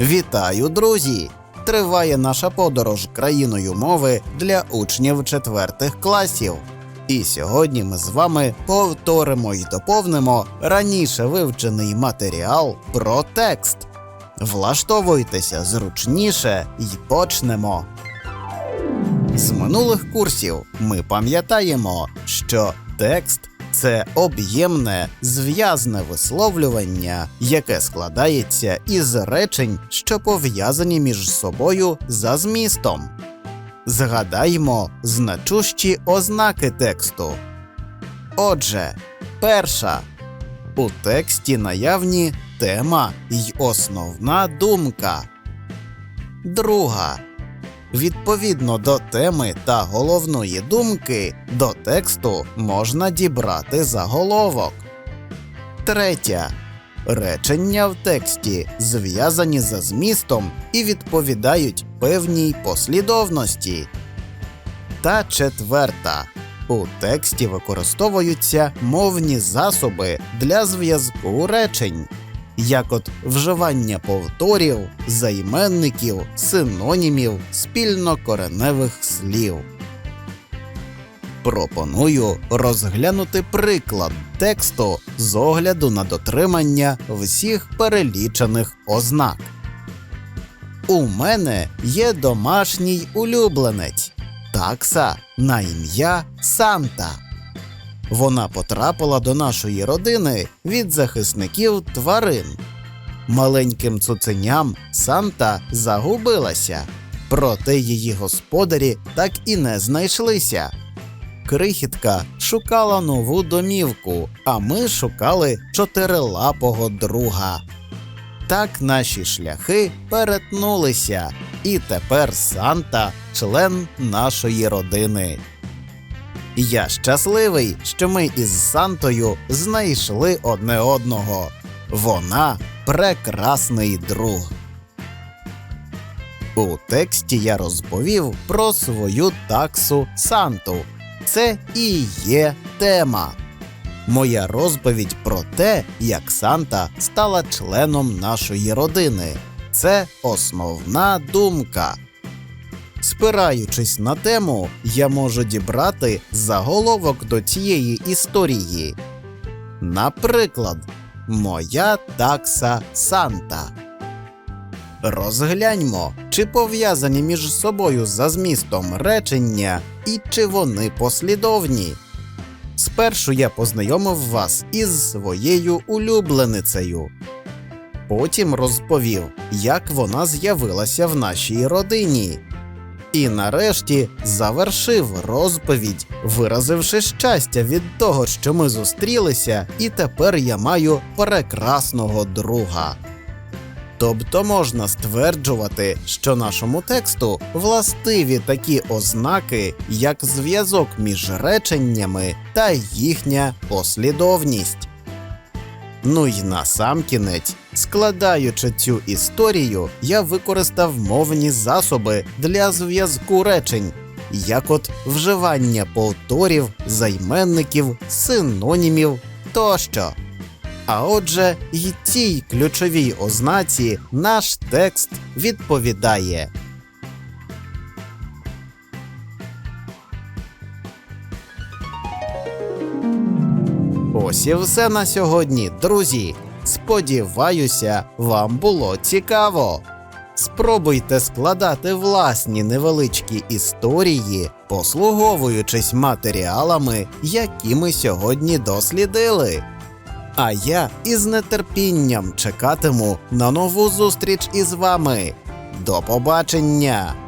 Вітаю, друзі! Триває наша подорож країною мови для учнів четвертих класів. І сьогодні ми з вами повторимо і доповнимо раніше вивчений матеріал про текст. Влаштовуйтеся зручніше і почнемо. З минулих курсів ми пам'ятаємо, що текст це об'ємне зв'язне висловлювання, яке складається із речень, що пов'язані між собою за змістом. Згадаймо значущі ознаки тексту. Отже, перша у тексті наявні тема й основна думка. Друга Відповідно до теми та головної думки, до тексту можна дібрати заголовок. Третя. Речення в тексті зв'язані за змістом і відповідають певній послідовності. Та четверта. У тексті використовуються мовні засоби для зв'язку речень, як от вживання повторів, займенників, синонімів, спільнокореневих слів. Пропоную розглянути приклад тексту з огляду на дотримання всіх перелічених ознак. У мене є домашній улюбленець такса на ім'я Санта. Вона потрапила до нашої родини від захисників тварин. Маленьким цуценям Санта загубилася, проте її господарі так і не знайшлися. Крихітка шукала нову домівку, а ми шукали чотирилапого друга. Так наші шляхи перетнулися, і тепер Санта член нашої родини. Я щасливий, що ми із Сантою знайшли одне одного. Вона прекрасний друг. У тексті я розповів про свою таксу Санту. Це і є тема. Моя розповідь про те, як Санта стала членом нашої родини. Це основна думка. Спираючись на тему, я можу дібрати заголовок до цієї історії. Наприклад, Моя такса Санта. Розгляньмо, чи пов'язані між собою за змістом речення і чи вони послідовні. Спершу я познайомив вас із своєю улюбленицею. Потім розповів, як вона з'явилася в нашій родині. І нарешті завершив розповідь, виразивши щастя від того, що ми зустрілися, і тепер я маю прекрасного друга. Тобто можна стверджувати, що нашому тексту властиві такі ознаки, як зв'язок між реченнями та їхня послідовність. Ну й насамкінець, складаючи цю історію, я використав мовні засоби для зв'язку речень, як от вживання повторів, займенників, синонімів тощо. А отже, й цій ключовій ознаці наш текст відповідає. Ось і все на сьогодні, друзі. Сподіваюся, вам було цікаво. Спробуйте складати власні невеличкі історії, послуговуючись матеріалами, які ми сьогодні дослідили. А я із нетерпінням чекатиму на нову зустріч із вами. До побачення!